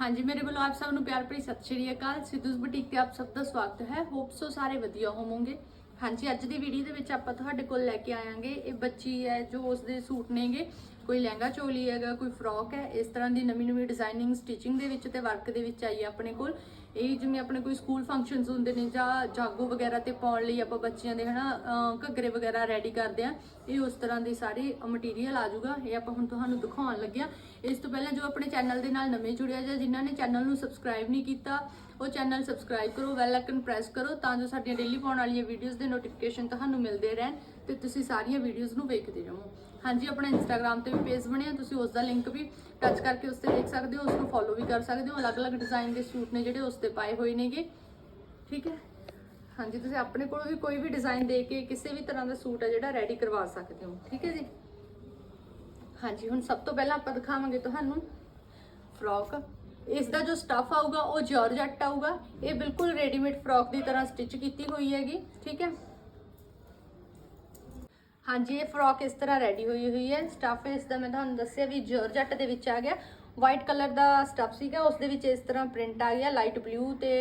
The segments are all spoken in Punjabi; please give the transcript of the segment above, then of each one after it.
ਹਾਂਜੀ, ਮੇਰੇ ਵੱਲੋਂ ਆਪ ਸਭ ਨੂੰ ਪਿਆਰ ਭਰੀ ਸਤਿ ਸ਼੍ਰੀ ਅਕਾਲ। ਸਿੱਧੂਸ ਬੁਟੀਕ ਤੇ ਆਪ ਸਭ ਦਾ ਸਵਾਗਤ ਹੈ। ਹੋਪ ਸੋ ਸਾਰੇ ਵਧੀਆ ਹੋਵੋਗੇ। ਹਾਂਜੀ, ਅੱਜ ਦੀ ਵੀਡੀਓ ਦੇ ਵਿੱਚ ਆਪਾਂ ਤੁਹਾਡੇ ਕੋਲ ਲੈ ਕੇ ਆਵਾਂਗੇ ਇਹ ਬੱਚੀ ਹੈ ਜੋ ਉਸ ਦੇ ਸੂਟ ਨੇਗੇ। ਕੋਈ ਲਹਿੰਗਾ ਚੋਲੀ ਹੈਗਾ, ਕੋਈ ਫਰੋਕ ਹੈ, ਇਸ ਤਰ੍ਹਾਂ ਦੀ ਨਵੀਂ ਨਵੀਂ ਡਿਜ਼ਾਈਨਿੰਗ ਸਟਿਚਿੰਗ ਦੇ ਵਿੱਚ ਤੇ ਵਰਕ ਦੇ ਵਿੱਚ ਆਈ ਹੈ ਆਪਣੇ ਕੋਲ। ਇਹ ਜਿਵੇਂ ਆਪਣੇ ਕੋਈ ਸਕੂਲ ਫੰਕਸ਼ਨਸ ਹੁੰਦੇ ਨੇ ਜਾਂ ਜਾਗੋ ਵਗੈਰਾ ਤੇ ਪਾਉਣ ਲਈ ਆਪਾਂ ਬੱਚਿਆਂ ਦੇ ਹਨਾ, ਅਹ, ਘੱਗਰੇ ਵਗੈਰਾ ਰੈਡੀ ਕਰਦੇ ਆ, ਇਹ ਉਸ ਤਰ੍ਹਾਂ ਦੇ ਸਾਰੇ ਮਟੀਰੀਅਲ ਆ ਜਾਊਗਾ। ਇਹ ਆਪਾਂ ਹੁਣ ਤੁਹਾਨੂੰ ਦਿਖਾਉਣ ਲੱਗਿਆ। ਇਸ ਤੋਂ ਪਹਿਲਾਂ ਜੋ ਆਪਣੇ ਚੈਨਲ ਦੇ ਨਾਲ ਨਵੇਂ ਜੁੜਿਆ ਜਾਂ ਜਿਨ੍ਹਾਂ ਨੇ ਚੈਨਲ ਨੂੰ ਸਬਸਕ੍ਰਾਈਬ ਨਹੀਂ ਕੀਤਾ, ਉਹ ਚੈਨਲ ਸਬਸਕ੍ਰਾਈਬ ਕਰੋ ਬੈਲ ਆਈਕਨ ਪ੍ਰੈਸ ਕਰੋ, ਤਾਂ ਜੋ ਸਾਡੀਆਂ ਡੇਲੀ ਪਾਉਣ ਵਾਲੀਆਂ ਵੀਡੀਓਜ਼ ਦੇ ਨੋਟੀਫਿਕੇਸ਼ਨ ਤੁਹਾਨੂੰ ਮਿਲਦੇ ਰਹਿਣ ਤੇ ਤੁਸੀਂ ਸਾਰੀਆਂ ਵੀਡੀਓਜ਼ ਨੂੰ ਵੇਖਦੇ ਰਹੋ। ਹਾਂਜੀ, ਆਪਣਾ ਇੰਸਟਾਗ੍ਰam ਤੇ ਵੀ ਪੇਜ ਬਣਿਆ ਤੁਸੀਂ ਉਸ ਦਾ ਲਿੰਕ ਵੀ ਟੱਚ ਕਰਕੇ ਉਸ ਤੇ ਦੇਖ ਸਕਦੇ ਹੋ ਉਸ ਨੂੰ ਫੋਲੋ ਵੀ ਕਰ ਸਕਦੇ ਹੋ, ਅਲੱਗ-ਅਲੱਗ ਡਿਜ਼ਾਈਨ ਦੇ ਸੂਟ ਨੇ ਜਿਹੜੇ ਉਸ ਤੇ ਪਾਏ ਹੋਏ ਨੇਗੇ। ਠੀਕ ਹੈ? ਹਾਂਜੀ, ਤੁਸੀਂ ਆਪਣੇ ਕੋਲ ਵੀ ਕੋਈ ਵੀ ਡਿਜ਼ਾਈਨ ਦੇ ਕੇ ਕਿਸੇ ਵੀ ਤਰ੍ਹਾਂ ਦਾ ਸੂਟ ਹੈ ਜਿਹੜਾ ਰੈਡੀ ਕਰਵਾ ਸਕਦੇ ਹੋ। ਠੀਕ ਹੈ ਜੀ? ਹਾਂਜੀ, ਹੁਣ ਸਭ ਤੋਂ ਪਹਿਲਾਂ ਆਪਾਂ ਦਿਖਾਵਾਂਗੇ ਤੁਹਾਨੂੰ ਫਰੋਕ ਇਸ ਦਾ ਜੋ ਸਟਫ ਆਊਗਾ, ਉਹ ਜਾਰਜਟ ਆਊਗਾ। ਇਹ ਬਿਲਕੁਲ ਰੈਡੀਮੇਡ ਫਰੋਕ ਦੀ ਤਰ੍ਹਾਂ ਸਟਿਚ ਕੀਤੀ ਹੋਈ ਹੈਗੀ। ਠੀਕ ਹੈ? ਹਾਂਜੀ, ਇਹ ਫਰੋਕ ਇਸ ਤਰ੍ਹਾਂ ਰੈਡੀ ਹੋਈ ਹੋਈ ਹੈ। ਸਟਫ ਇਸ ਦਾ ਮੈਂ ਤੁਹਾਨੂੰ ਦੱਸਿਆ ਵੀ ਜਾਰਜਟ ਦੇ ਵਿੱਚ ਆ ਗਿਆ। ਵਾਈਟ ਕਲਰ ਦਾ ਸਟਫ ਸੀਗਾ, ਉਸ ਦੇ ਵਿੱਚ ਇਸ ਤਰ੍ਹਾਂ ਪ੍ਰਿੰਟ ਆ ਗਿਆ। ਲਾਈਟ ਬਲੂ ਤੇ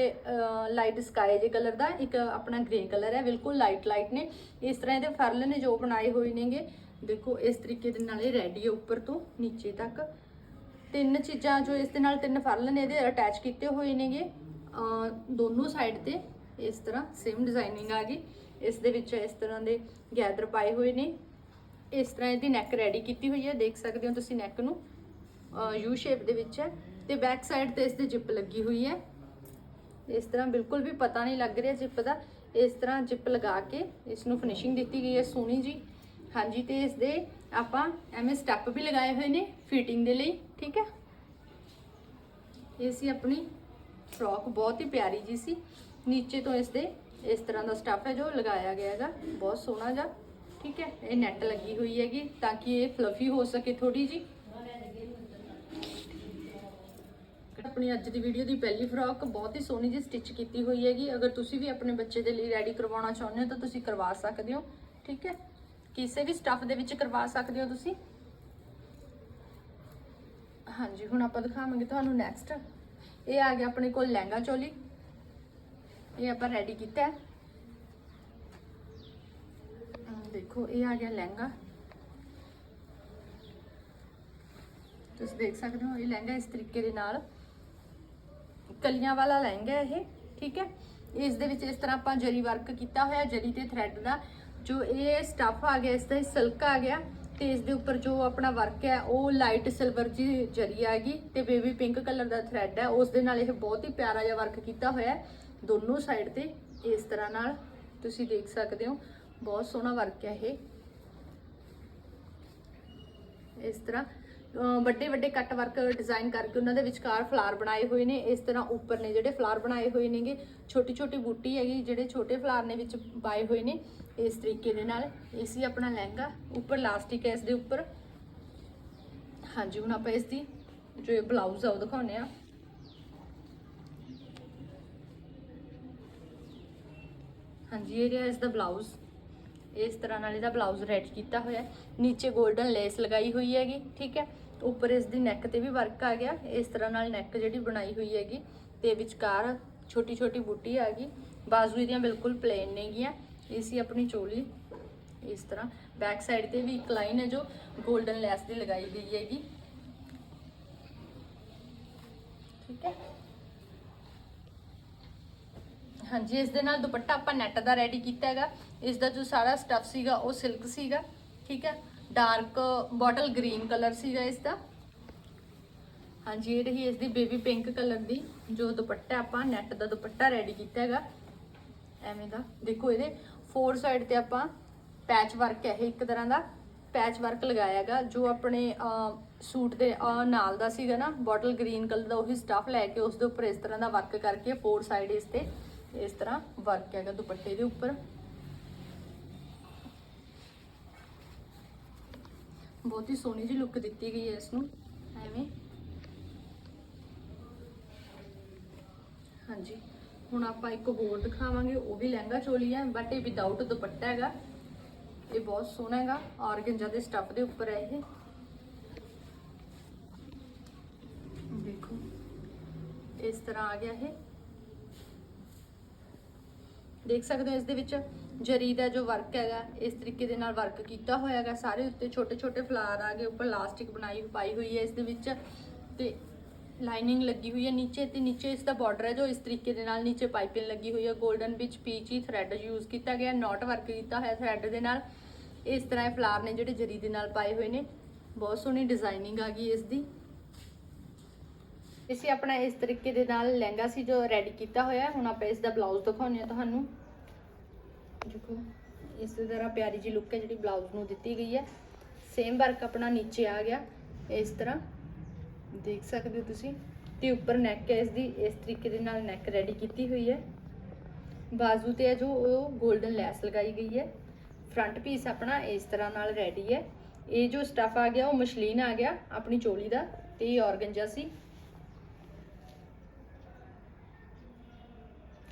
ਲਾਈਟ ਸਕਾਈ ਜੇ ਕਲਰ ਦਾ, ਇੱਕ ਆਪਣਾ ਗ੍ਰੇ ਕਲਰ ਹੈ। ਬਿਲਕੁਲ ਲਾਈਟ ਲਾਈਟ ਨੇ। ਇਸ ਤਰ੍ਹਾਂ ਇਹਦੇ ਫਰਲ ਨੇ ਜੋ ਬਣਾਏ ਹੋਏ ਨੇਗੇ। ਦੇਖੋ, ਇਸ ਤਰੀਕੇ ਦੇ ਨਾਲ ਇਹ ਰੈਡੀ ਹੈ ਉੱਪਰ ਤੋਂ ਨੀਚੇ ਤੱਕ। ਤਿੰਨ ਚੀਜ਼ਾਂ ਜੋ ਇਸ ਦੇ ਨਾਲ ਤਿੰਨ ਫਰਲ ਨੇ, ਇਹਦੇ ਅਟੈਚ ਕੀਤੇ ਹੋਏ ਨੇਗੇ। ਦੋਨੋਂ ਸਾਈਡ ਤੇ ਇਸ ਤਰ੍ਹਾਂ ਸੇਮ ਡਿਜ਼ਾਈਨਿੰਗ ਆ ਗਈ। ਇਸ ਦੇ ਵਿੱਚ ਇਸ ਤਰ੍ਹਾਂ ਦੇ ਗੈਦਰ ਪਾਏ ਹੋਏ ਨੇ। ਇਸ ਤਰ੍ਹਾਂ ਇਹਦੀ ਨੈਕ ਰੈਡੀ ਕੀਤੀ ਹੋਈ ਹੈ, ਦੇਖ ਸਕਦੇ ਹੋ ਤੁਸੀਂ ਨੈਕ ਨੂੰ। ਯੂ ਸ਼ੇਪ ਦੇ ਵਿੱਚ ਹੈ ਤੇ ਬੈਕ ਸਾਈਡ ਤੇ ਇਸ ਦੇ ਜਿਪ ਲੱਗੀ ਹੋਈ ਹੈ। ਇਸ ਤਰ੍ਹਾਂ ਬਿਲਕੁਲ ਵੀ ਪਤਾ ਨਹੀਂ ਲੱਗ ਰਿਹਾ ਜਿਪ ਦਾ। ਇਸ ਤਰ੍ਹਾਂ ਜਿਪ ਲਗਾ ਕੇ ਇਸ ਨੂੰ ਫਿਨਿਸ਼ਿੰਗ ਦਿੱਤੀ ਗਈ ਹੈ ਸੋਹਣੀ ਜੀ। ਹਾਂਜੀ, ਤੇ ਇਸ ਦੇ ਆਪਾਂ ਐਵੇਂ ਸਟੈਪ ਵੀ ਲਗਾਏ ਹੋਏ ਨੇ ਫਿਟਿੰਗ ਦੇ ਲਈ, ਠੀਕ ਹੈ? ਇਹ ਸੀ ਆਪਣੀ ਫਰੋਕ ਬਹੁਤ ਹੀ ਪਿਆਰੀ ਜੀ ਸੀ। ਨੀਚੇ ਤੋਂ ਇਸ ਦੇ ਇਸ ਤਰ੍ਹਾਂ ਦਾ ਸਟੱਫ ਹੈ ਜੋ ਲਗਾਇਆ ਗਿਆ ਹੈਗਾ। ਬਹੁਤ ਸੋਹਣਾ ਜਿਹਾ। ਠੀਕ ਹੈ? ਇਹ ਨੈਟ ਲੱਗੀ ਹੋਈ ਹੈਗੀ ਤਾਂ ਕਿ ਇਹ ਫਲਫੀ ਹੋ ਸਕੇ ਥੋੜੀ ਜੀ ਆਪਣੀ ਅੱਜ ਦੀ ਵੀਡੀਓ ਦੀ ਪਹਿਲੀ ਫਰੋਕ ਬਹੁਤ ਹੀ ਸੋਹਣੀ ਜੀ ਸਟਿਚ ਕੀਤੀ ਹੋਈ ਹੈਗੀ। ਅਗਰ ਤੁਸੀਂ ਵੀ ਆਪਣੇ ਬੱਚੇ ਦੇ ਲਈ ਰੈਡੀ ਕਰਵਾਉਣਾ ਚਾਹੁੰਦੇ ਹੋ ਤਾਂ ਤੁਸੀਂ ਕਰਵਾ ਸਕਦੇ ਹੋ। ਠੀਕ ਹੈ? ਕਿਸੇ ਵੀ ਸਟੱਫ ਦੇ ਵਿੱਚ ਕਰਵਾ ਸਕਦੇ ਹੋ ਤੁਸੀਂ। ਹਾਂਜੀ, ਹੁਣ ਆਪਾਂ ਦਿਖਾਵਾਂਗੇ ਤੁਹਾਨੂੰ ਨੈਕਸਟ ਇਹ ਆ ਗਿਆ ਆਪਣੇ ਕੋਲ ਲਹਿੰਗਾ ਚੋਲੀ। ਇਹ ਆਪਾਂ ਰੈਡੀ ਕੀਤਾ ਹੈ। ਦੇਖੋ, ਇਹ ਆ ਗਿਆ ਲਹਿੰਗਾ। ਤੁਸੀਂ ਦੇਖ ਸਕਦੇ ਹੋ, ਇਹ ਲਹਿੰਗਾ ਇਸ ਤਰੀਕੇ ਦੇ ਨਾਲ ਕਲੀਆਂ ਵਾਲਾ ਲਹਿੰਗਾ ਇਹ, ਠੀਕ ਹੈ? ਇਸ ਦੇ ਵਿੱਚ ਇਸ ਤਰ੍ਹਾਂ ਆਪਾਂ ਜਰੀ ਵਰਕ ਕੀਤਾ ਹੋਇਆ, ਜਰੀ ਤੇ ਥ੍ਰੈਡ ਦਾ। ਜੋ ਇਹ ਸਟੱਫ ਆ ਗਿਆ, ਇਸ ਦਾ ਸਿਲਕ ਆ ਗਿਆ ਤੇ ਇਸ ਦੇ ਉੱਪਰ ਜੋ ਆਪਣਾ ਵਰਕ ਹੈ, ਉਹ ਲਾਈਟ ਸਿਲਵਰ ਜੀ ਜਰੀ ਆ ਗਈ ਤੇ ਬੇਬੀ ਪਿੰਕ ਕਲਰ ਦਾ ਥ੍ਰੈਡ ਹੈ। ਉਸ ਦੇ ਨਾਲ ਇਹ ਬਹੁਤ ਹੀ ਪਿਆਰਾ ਜਿਹਾ ਵਰਕ ਕੀਤਾ ਹੋਇਆ ਹੈ। ਦੋਨੋਂ ਸਾਈਡ ਤੇ ਇਸ ਤਰ੍ਹਾਂ ਨਾਲ ਤੁਸੀਂ ਦੇਖ ਸਕਦੇ ਹੋ। ਬਹੁਤ ਸੋਹਣਾ ਵਰਕ ਹੈ ਇਹ। ਇਸ ਤਰ੍ਹਾਂ ਵੱਡੇ ਵੱਡੇ ਕੱਟ ਵਰਕ ਡਿਜ਼ਾਈਨ ਕਰਕੇ ਉਹਨਾਂ ਦੇ ਵਿਚਕਾਰ ਫਲਾਰ ਬਣਾਏ ਹੋਏ ਨੇ। ਇਸ ਤਰ੍ਹਾਂ ਉੱਪਰ ਨੇ ਜਿਹੜੇ ਫਲਾਰ ਬਣਾਏ ਹੋਏ ਨੇਗੇ। ਛੋਟੀ ਛੋਟੀ ਬੂਟੀ ਹੈਗੀ, ਜਿਹੜੇ ਛੋਟੇ ਫਲਾਰ ਨੇ ਵਿੱਚ ਪਾਏ ਹੋਏ ਨੇ। ਇਸ ਤਰੀਕੇ ਦੇ ਨਾਲ ਇਹ ਸੀ ਆਪਣਾ ਲਹਿੰਗਾ। ਉੱਪਰ ਲਾਸਟਿਕ ਹੈ ਇਸ ਦੇ ਉੱਪਰ। ਹਾਂਜੀ, ਹੁਣ ਆਪਾਂ ਇਸ ਦੀ ਜੋ ਬਲਾਊਜ਼ ਆ, ਉਹ ਦਿਖਾਉਂਦੇ ਆ ਹਾਂਜੀ, ਇਹ ਰਿਹਾ ਇਸ ਦਾ ਬਲਾਊਜ਼ ਇਸ ਤਰ੍ਹਾਂ ਨਾਲ ਇਹਦਾ ਬਲਾਊਜ਼ ਰੈਡੀ ਕੀਤਾ ਹੋਇਆ ਨੀਚੇ 골ਡਨ ਲੇਸ ਲਗਾਈ ਹੋਈ ਹੈਗੀ, ਠੀਕ ਹੈ? ਉੱਪਰ ਇਸ ਦੀ ਨੈਕ ਤੇ ਵੀ ਵਰਕ ਆ ਗਿਆ। ਇਸ ਤਰ੍ਹਾਂ ਨਾਲ ਨੈਕ ਜਿਹੜੀ ਬਣਾਈ ਹੋਈ ਹੈਗੀ, ਤੇ ਵਿਚਕਾਰ ਛੋਟੀ ਛੋਟੀ ਬੂਟੀ ਆ ਗਈ। ਬਾਜ਼ੂ ਇਹਦੀਆਂ ਬਿਲਕੁਲ ਪਲੇਨ ਨੇਗੀਆਂ। ਇਹ ਸੀ ਆਪਣੀ ਚੋਲੀ। ਇਸ ਤਰ੍ਹਾਂ ਬੈਕ ਸਾਈਡ ਤੇ ਵੀ ਇੱਕ ਲਾਈਨ ਹੈ ਜੋ 골ਡਨ ਲੈਸ ਦੀ ਲਗਾਈ ਗਈ ਹੈਗੀ। ਠੀਕ ਹੈ? ਹਾਂਜੀ, ਇਸ ਦੇ ਨਾਲ ਦੁਪੱਟਾ ਆਪਾਂ ਨੈਟ ਦਾ ਰੈਡੀ ਕੀਤਾ ਹੈਗਾ। ਇਸ ਦਾ ਜੋ ਸਾਰਾ ਸਟੱਫ ਸੀਗਾ, ਉਹ ਸਿਲਕ ਸੀਗਾ, ਠੀਕ ਹੈ? ਡਾਰਕ ਬੋਟਲ ਗ੍ਰੀਨ ਕਲਰ ਸੀਗਾ ਇਸ ਦਾ। ਹਾਂਜੀ, ਇਹ ਰਹੀ ਇਸ ਦੀ ਬੇਬੀ ਪਿੰਕ ਕਲਰ ਦੀ, ਜੋ ਦੁਪੱਟਾ ਆਪਾਂ ਨੈਟ ਦਾ ਦੁਪੱਟਾ ਰੈਡੀ ਕੀਤਾ ਹੈਗਾ। ਐਵੇਂ ਦਾ। ਦੇਖੋ ਇਹਦੇ ਫੋਰ ਸਾਈਡ ਤੇ ਆਪਾਂ ਪੈਚ ਵਰਕ ਹੈ ਇਹ ਇੱਕ ਤਰ੍ਹਾਂ ਦਾ। ਪੈਚ ਵਰਕ ਲਗਾਇਆ ਹੈਗਾ, ਜੋ ਆਪਣੇ ਸੂਟ ਦੇ ਨਾਲ ਦਾ ਸੀਗਾ ਨਾ ਬੋਟਲ ਗ੍ਰੀਨ ਕਲਰ ਦਾ ਉਹੀ ਸਟੱਫ ਲੈ ਕੇ ਉਸ ਦੇ ਉੱਪਰ ਇਸ ਤਰ੍ਹਾਂ ਦਾ ਵਰਕ ਕਰਕੇ ਫੋਰ ਸਾਈਡ ਇਸ ਤੇ ਇਸ ਤਰ੍ਹਾਂ ਵਰਕ ਹੈਗਾ ਦੁਪੱਟੇ ਦੇ ਉੱਪਰ। ਬਹੁਤ ਹੀ ਸੋਹਣੀ ਜਿਹੀ ਲੁੱਕ ਦਿੱਤੀ ਗਈ ਹੈ ਇਸ ਨੂੰ ਐਵੇਂ। ਹਾਂਜੀ। ਹੁਣ ਆਪਾਂ ਇੱਕ ਹੋਰ ਦਿਖਾਵਾਂਗੇ, ਉਹ ਵੀ ਲਹਿੰਗਾ ਚੋਲੀ ਹੈ ਬਟ ਇਹ ਵਿਦਆਊਟ ਦੁਪੱਟਾ ਹੈਗਾ। ਇਹ ਬਹੁਤ ਸੋਹਣਾ ਹੈਗਾ, ਔਰਗੰਜਾ ਦੇ ਸਟੱਫ ਦੇ ਉੱਪਰ ਹੈ ਇਹ। ਦੇਖੋ। ਇਸ ਤਰ੍ਹਾਂ ਆ ਗਿਆ ਇਹ। ਦੇਖ ਸਕਦੇ ਹੋ ਇਸ ਦੇ ਵਿੱਚ ਜਰੀ ਦਾ ਜੋ ਵਰਕ ਹੈਗਾ, ਇਸ ਤਰੀਕੇ ਦੇ ਨਾਲ ਵਰਕ ਕੀਤਾ ਹੋਇਆ ਹੈਗਾ, ਸਾਰੇ ਉੱਤੇ ਛੋਟੇ ਛੋਟੇ ਫਲਾਰ ਆ ਗਏ, ਉੱਪਰ ਲਾਸਟਿਕ ਬਣਾਈ ਪਾਈ ਹੋਈ ਹੈ ਇਸ ਦੇ ਵਿੱਚ ਤੇ ਲਾਈਨਿੰਗ ਲੱਗੀ ਹੋਈ ਹੈ ਨੀਚੇ ਤੇ ਨੀਚੇ ਇਸ ਦਾ ਬਾਰਡਰ ਹੈ ਜੋ ਇਸ ਤਰੀਕੇ ਦੇ ਨਾਲ ਨੀਚੇ ਪਾਈਪਿੰਗ ਲੱਗੀ ਹੋਈ ਹੈ 골ਡਨ ਵਿੱਚ ਪੀਚੀ ਥ੍ਰੈਡ ਯੂਜ਼ ਕੀਤਾ ਗਿਆ ਨੋਟ ਵਰਕ ਕੀਤਾ ਹੋਇਆ ਥ੍ਰੈਡ ਦੇ ਨਾਲ। ਇਸ ਤਰ੍ਹਾਂ ਇਹ ਫਲਾਰ ਨੇ ਜਿਹੜੇ ਜਰੀ ਦੇ ਨਾਲ ਪਾਏ ਹੋਏ ਨੇ, ਬਹੁਤ ਸੋਹਣੀ ਡਿਜ਼ਾਈਨਿੰਗ ਆ ਗਈ ਇਸ ਦੀ। ਇਸੇ ਆਪਣਾ ਇਸ ਤਰੀਕੇ ਦੇ ਨਾਲ ਲਹਿੰਗਾ ਸੀ ਜੋ ਰੈਡੀ ਕੀਤਾ ਹੋਇਆ ਹੁਣ ਆਪਾਂ ਇਸ ਦਾ ਬਲਾਊਜ਼ ਦਿਖਾਉਂਦੇ ਹਾਂ ਤੁਹਾਨੂੰ। ਦੇਖੋ, ਇਸ ਤਰ੍ਹਾਂ ਪਿਆਰੀ ਜੀ ਲੁੱਕ ਹੈ ਜਿਹੜੀ ਬਲਾਊਜ਼ ਨੂੰ ਦਿੱਤੀ ਗਈ ਹੈ। ਸੇਮ ਵਰਕ ਆਪਣਾ ਨੀਚੇ ਆ ਗਿਆ। ਇਸ ਤਰ੍ਹਾਂ ਦੇਖ ਸਕਦੇ ਹੋ ਤੁਸੀਂ। ਤੇ ਉੱਪਰ ਨੈਕ ਹੈ ਇਸ ਦੀ ਇਸ ਤਰੀਕੇ ਦੇ ਨਾਲ ਨੈਕ ਰੈਡੀ ਕੀਤੀ ਹੋਈ ਹੈ। ਬਾਜ਼ੂ ਤੇ ਹੈ ਜੋ ਉਹ 골ਡਨ ਲੈਸ ਲਗਾਈ ਗਈ ਹੈ। ਫਰੰਟ ਪੀਸ ਆਪਣਾ ਇਸ ਤਰ੍ਹਾਂ ਨਾਲ ਰੈਡੀ ਹੈ। ਇਹ ਜੋ ਸਟਫ ਆ ਗਿਆ, ਉਹ ਮਸ਼ਲੀਨ ਆ ਗਿਆ ਆਪਣੀ ਚੋਲੀ ਦਾ। ਤੇ ਇਹ ਔਰਗੰਜਾ ਸੀ।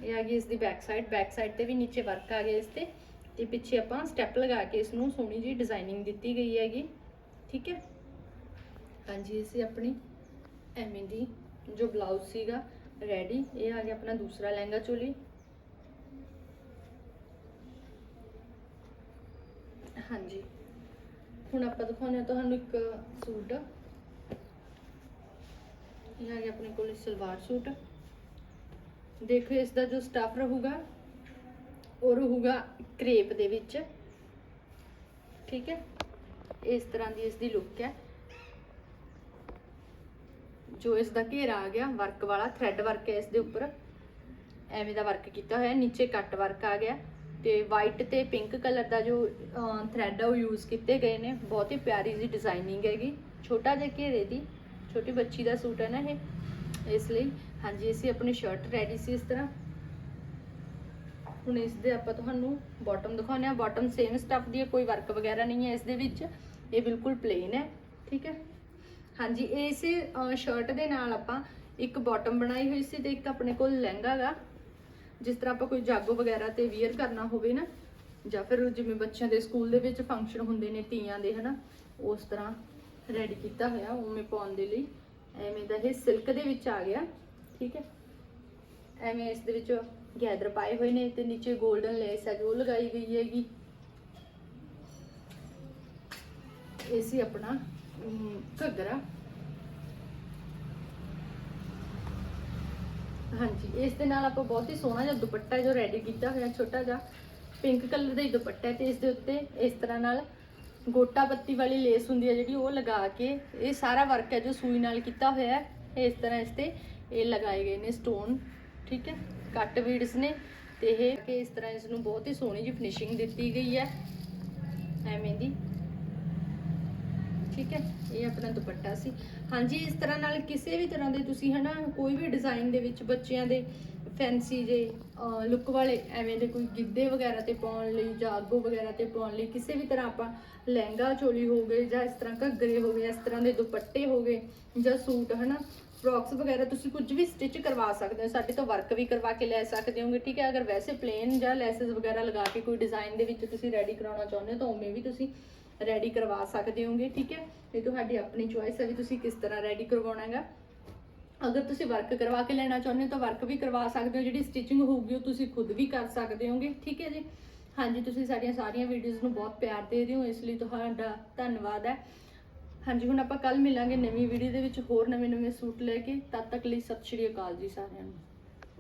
ਇਹ ਆ ਗਈ ਇਸ ਦੀ ਬੈਕ ਸਾਈਡ ਬੈਕ ਸਾਈਡ ਤੇ ਵੀ ਨੀਚੇ ਵਰਕ ਆ ਗਿਆ ਇਸ ਤੇ ਤੇ ਪਿੱਛੇ ਆਪਾਂ ਸਟੈਪ ਲਗਾ ਕੇ ਇਸ ਨੂੰ ਸੋਹਣੀ ਜੀ ਡਿਜ਼ਾਈਨਿੰਗ ਦਿੱਤੀ ਗਈ ਹੈਗੀ, ਠੀਕ ਹੈ? ਹਾਂਜੀ ਅਸੀਂ ਆਪਣੀ ਐਵੇਂ ਦੀ ਜੋ ਬਲਾਊਜ਼ ਸੀਗਾ ਰੈਡੀ ਇਹ ਆ ਗਿਆ ਆਪਣਾ ਦੂਸਰਾ ਲਹਿੰਗਾ ਚੋਲੀ। ਹਾਂਜੀ, ਹੁਣ ਆਪਾਂ ਦਿਖਾਉਂਦੇ ਹਾਂ ਤੁਹਾਨੂੰ ਇੱਕ ਸੂਟ। ਇਹ ਆ ਗਿਆ ਆਪਣੇ ਕੋਲ ਸਲਵਾਰ ਸੂਟ। ਦੇਖੋ, ਇਸ ਦਾ ਜੋ ਸਟਫ ਰਹੂਗਾ, ਉਹ ਰਹੂਗਾ ਕ੍ਰੇਪ ਦੇ ਵਿੱਚ। ਠੀਕ ਹੈ? ਇਸ ਤਰ੍ਹਾਂ ਦੀ ਇਸ ਦੀ ਲੁੱਕ ਹੈ। ਜੋ ਇਸ ਦਾ ਘੇਰਾ ਆ ਗਿਆ ਵਰਕ ਵਾਲਾ ਥ੍ਰੈਡ ਵਰਕ ਹੈ ਇਸ ਦੇ ਉੱਪਰ। ਐਵੇਂ ਦਾ ਵਰਕ ਕੀਤਾ ਹੋਇਆ, ਨੀਚੇ ਕੱਟ ਵਰਕ ਆ ਗਿਆ। ਤੇ ਵਾਈਟ ਤੇ ਪਿੰਕ ਕਲਰ ਦਾ ਜੋ ਥ੍ਰੈਡ ਆ, ਉਹ ਯੂਜ਼ ਕੀਤੇ ਗਏ ਨੇ। ਬਹੁਤ ਹੀ ਪਿਆਰੀ ਜੀ ਡਿਜ਼ਾਈਨਿੰਗ ਹੈਗੀ। ਛੋਟਾ ਜਿਹਾ ਘੇਰੇ ਦੀ, ਛੋਟੀ ਬੱਚੀ ਦਾ ਸੂਟ ਹੈ ਨਾ ਇਹ, ਇਸ ਲਈ। ਹਾਂਜੀ, ਅਸੀਂ ਆਪਣੀ ਸ਼ਰਟ ਰੈਡੀ ਸੀ ਇਸ ਤਰ੍ਹਾਂ। ਹੁਣ ਇਸ ਦੇ ਆਪਾਂ ਤੁਹਾਨੂੰ ਬਾਟਮ ਦਿਖਾਉਂਦੇ ਆ ਬਾਟਮ ਸੇਮ ਸਟਫ ਦੀ ਹੈ, ਕੋਈ ਵਰਕ ਵਗੈਰਾ ਨਹੀਂ ਹੈ ਇਸ ਦੇ ਵਿੱਚ। ਇਹ ਬਿਲਕੁਲ ਪਲੇਨ ਹੈ, ਠੀਕ ਹੈ? ਹਾਂਜੀ, ਇਸ ਸ਼ਰਟ ਦੇ ਨਾਲ ਆਪਾਂ ਇੱਕ ਬਾਟਮ ਬਣਾਈ ਹੋਈ ਸੀ ਤੇ ਇੱਕ ਆਪਣੇ ਕੋਲ ਲਹਿੰਗਾ ਗਾ। ਜਿਸ ਤਰ੍ਹਾਂ ਆਪਾਂ ਕੋਈ ਜਾਗੋ ਵਗੈਰਾ ਤੇ ਵੇਅਰ ਕਰਨਾ ਹੋਵੇ ਨਾ, ਜਾਂ ਫਿਰ ਜਿਵੇਂ ਬੱਚਿਆਂ ਦੇ ਸਕੂਲ ਦੇ ਵਿੱਚ ਫੰਕਸ਼ਨ ਹੁੰਦੇ ਨੇ ਤੀਆਂ ਦੇ, ਹਨਾ? ਉਸ ਤਰ੍ਹਾਂ ਰੈਡੀ ਕੀਤਾ ਹੋਇਆ, ਉਵੇਂ ਪਾਉਣ ਦੇ ਲਈ। ਐਵੇਂ ਦਾ ਇਹ ਸਿਲਕ ਦੇ ਵਿੱਚ ਆ ਗਿਆ। ਠੀਕ ਹੈ? ਐਵੇਂ ਇਸ ਦੇ ਵਿੱਚ ਗੈਦਰ ਪਾਏ ਹੋਏ ਨੇ ਤੇ ਨੀਚੇ 골ਡਨ ਲੇਸ ਹੈ ਜੋ ਲਗਾਈ ਗਈ ਹੈਗੀ। ਇਹ ਸੀ ਆਪਣਾ ਘੱਗਰਾ। ਹਾਂਜੀ, ਇਸ ਦੇ ਨਾਲ ਆਪਾਂ ਬਹੁਤ ਹੀ ਸੋਹਣਾ ਜਿਹਾ ਦੁਪੱਟਾ ਜੋ ਰੈਡੀ ਕੀਤਾ ਹੋਇਆ, ਛੋਟਾ ਜਿਹਾ ਪਿੰਕ ਕਲਰ ਦਾ ਹੀ ਦੁਪੱਟਾ ਹੈ ਤੇ ਇਸ ਦੇ ਉੱਤੇ ਇਸ ਤਰ੍ਹਾਂ ਨਾਲ ਗੋਟਾ ਪੱਤੀ ਵਾਲੀ ਲੇਸ ਹੁੰਦੀ ਹੈ ਜਿਹੜੀ ਉਹ ਲਗਾ ਕੇ, ਇਹ ਸਾਰਾ ਵਰਕ ਹੈ ਜੋ ਸੂਈ ਨਾਲ ਕੀਤਾ ਹੋਇਆ ਹੈ, ਇਸ ਤਰ੍ਹਾਂ ਇਸ ਤੇ ਇਹ ਲਗਾਏ ਗਏ ਨੇ ਸਟੋਨ ਠੀਕ ਹੈ? ਕੱਟ ਵੀਡਸ ਨੇ ਤੇ ਇਹ ਕਿ ਇਸ ਤਰ੍ਹਾਂ ਇਸ ਨੂੰ ਬਹੁਤ ਹੀ ਸੋਹਣੀ ਜਿਹੀ ਫਿਨਿਸ਼ਿੰਗ ਦਿੱਤੀ ਗਈ ਹੈ। ਐਵੇਂ ਦੀ। ਠੀਕ ਹੈ? ਇਹ ਆਪਣਾ ਦੁਪੱਟਾ ਸੀ। ਹਾਂਜੀ, ਇਸ ਤਰ੍ਹਾਂ ਨਾਲ ਕਿਸੇ ਵੀ ਤਰ੍ਹਾਂ ਦੇ ਤੁਸੀਂ ਹਨਾ, ਕੋਈ ਵੀ ਡਿਜ਼ਾਈਨ ਦੇ ਵਿੱਚ ਬੱਚਿਆਂ ਦੇ ਫੈਂਸੀ ਜੇ ਲੁੱਕ ਵਾਲੇ, ਐਵੇਂ ਦੇ ਕੋਈ ਗਿੱਧੇ ਵਗੈਰਾ ਤੇ ਪਾਉਣ ਲਈ ਜਾਂ ਅੱਗੋ ਵਗੈਰਾ ਤੇ ਪਾਉਣ ਲਈ ਕਿਸੇ ਵੀ ਤਰ੍ਹਾਂ ਆਪਾਂ ਲਹਿੰਗਾ, ਚੋਲੀ ਹੋ ਗਏ ਜਾਂ ਇਸ ਤਰ੍ਹਾਂ ਘੱਗਰੇ ਹੋ ਗਏ, ਇਸ ਤਰ੍ਹਾਂ ਦੇ ਦੁਪੱਟੇ ਹੋ ਗਏ ਜਾਂ ਸੂਟ, ਹਨਾ? ਫਰੋਕਸ ਵਗੈਰਾ ਤੁਸੀਂ ਕੁਝ ਵੀ ਸਟਿਚ ਕਰਵਾ ਸਕਦੇ ਹੋ, ਸਾਡੇ ਤੋਂ ਵਰਕ ਵੀ ਕਰਵਾ ਕੇ ਲੈ ਸਕਦੇ ਹੋਗੇ, ਠੀਕ ਹੈ? ਅਗਰ ਵੈਸੇ ਪਲੇਨ ਜਾਂ ਲੈਸਸ ਵਗੈਰਾ ਲਗਾ ਕੇ ਕੋਈ ਡਿਜ਼ਾਈਨ ਦੇ ਵਿੱਚ ਤੁਸੀਂ ਰੈਡੀ ਕਰਾਉਣਾ ਚਾਹੁੰਦੇ ਹੋ, ਤਾਂ ਉਵੇਂ ਵੀ ਤੁਸੀਂ ਰੈਡੀ ਕਰਵਾ ਸਕਦੇ ਹੋਗੇ, ਠੀਕ ਹੈ? ਇਹ ਤੁਹਾਡੀ ਆਪਣੀ ਚੁਆਇਸ ਹੈ ਵੀ ਤੁਸੀਂ ਕਿਸ ਤਰ੍ਹਾਂ ਰੈਡੀ ਕਰਵਾਉਣਾ ਹੈਗਾ ਅਗਰ ਤੁਸੀਂ ਵਰਕ ਕਰਵਾ ਕੇ ਲੈਣਾ ਚਾਹੁੰਦੇ ਹੋ, ਤਾਂ ਵਰਕ ਵੀ ਕਰਵਾ ਸਕਦੇ ਹੋ, ਜਿਹੜੀ ਸਟਿਚਿੰਗ ਹੋਊਗੀ ਉਹ ਤੁਸੀਂ ਖੁਦ ਵੀ ਕਰ ਸਕਦੇ ਹੋਗੇ, ਠੀਕ ਹੈ ਜੀ? ਹਾਂਜੀ, ਤੁਸੀਂ ਸਾਡੀਆਂ ਸਾਰੀਆਂ ਵੀਡੀਓਜ਼ ਨੂੰ ਬਹੁਤ ਪਿਆਰ ਦੇ ਰਹੇ ਹੋ, ਇਸ ਲਈ ਤੁਹਾਡਾ ਧੰਨਵਾਦ ਹੈ। ਹਾਂਜੀ, ਹੁਣ ਆਪਾਂ ਕੱਲ ਮਿਲਾਂਗੇ ਨਵੀਂ ਵੀਡੀਓ ਦੇ ਵਿੱਚ ਹੋਰ ਨਵੇਂ ਨਵੇਂ ਸੂਟ ਲੈ ਕੇ। ਤਦ ਤੱਕ ਲਈ ਸਤਿ ਸ਼੍ਰੀ ਅਕਾਲ ਜੀ ਸਾਰਿਆਂ ਨੂੰ।